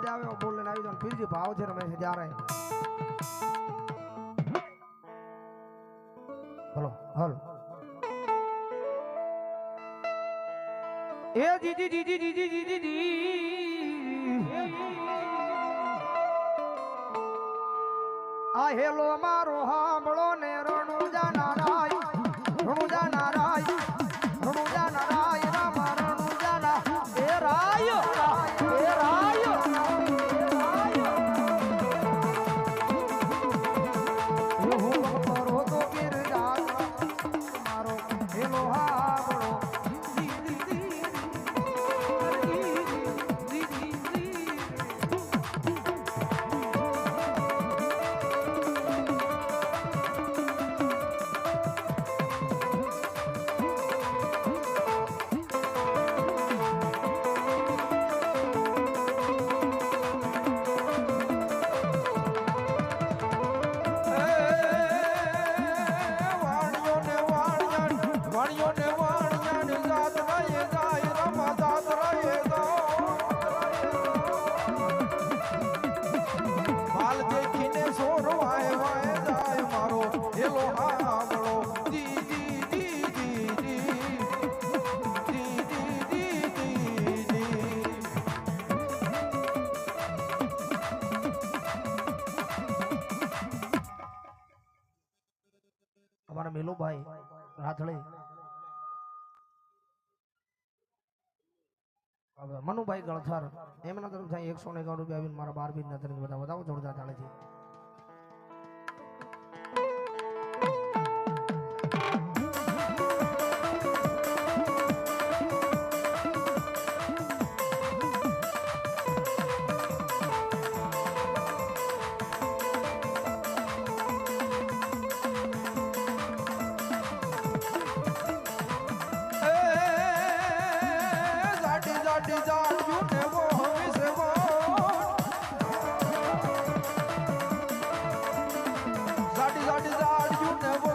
મજા આવે બોલ લઈને આવી જાવ ફિરજી ભાવ છે રમેશ જ્યારે હલો હલો. એ જીજી જીજી જીજી જીજી જી આ હેલો મારો હાંભળો અમારા મેલુભાઈ રાથળે મનુભાઈ ગળથર એમના તરફથી એકસો ને એકાવન રૂપિયા આવીને મારા બાર બીજ નજર બધા વધાવો, જોરદાર ચાલે છે what is You never.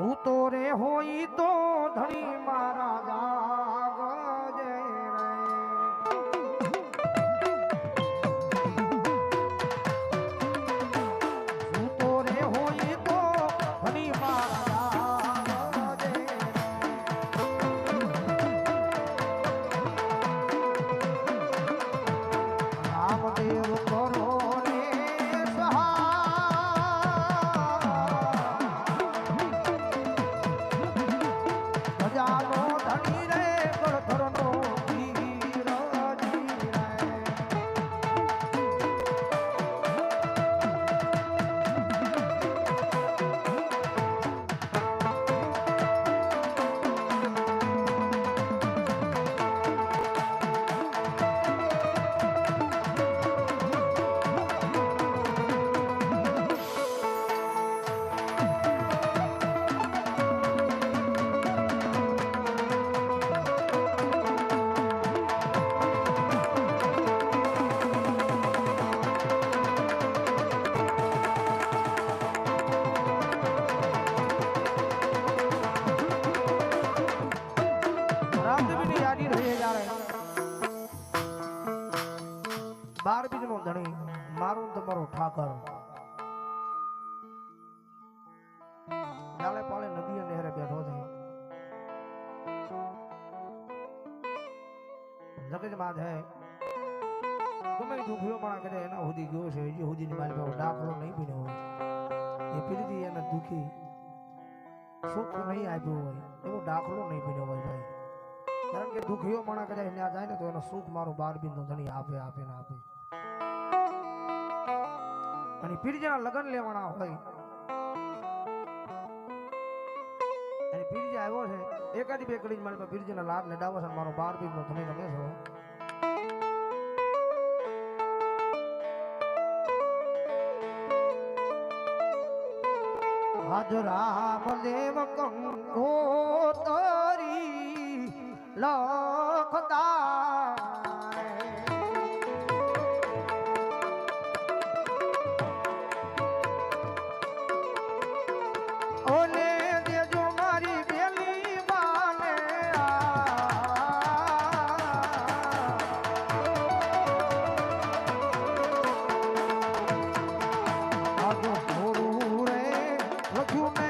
સૂતો રે હોય તો ધણી મારા જાગજે રામદેવની रहे जा रहे બાર બીજનો ધણી, મારો ને તમારો ઠાકર. ડાલે પાળે નદીએ નહેરે બેઠો છે. જગતમાં છે તુમ દુખ્યો માણા કરે એના સુધી ગયો છે. હજી સુધીની મારી પાસે ડાકરો નહીં પીને હોય. એ પીધી એને દુખી સુખ નહીં આપ્યું હોય. એવો ડાકરો નહીં પીને હોય ભાઈ. કારણ કે દુખીઓ માણા કદાચ ત્યાં જાય ને તો એનો સુખ મારું બાર બિંદુ ધણી આપે આપે ને આપે. અને પીરજાના લગ્ન લેવાના હોય, અને પીરજા આવ્યો છે, એકાદી બે કડી મારી પીરજીના લાભ લડાવો છે મારો બાર બિંદુ ધણી રમે છે. હાજરા દેવ કંગોતરી લખતા ઓને દેજો મારી બેલી બાને આગો થોડું રે લખ્યું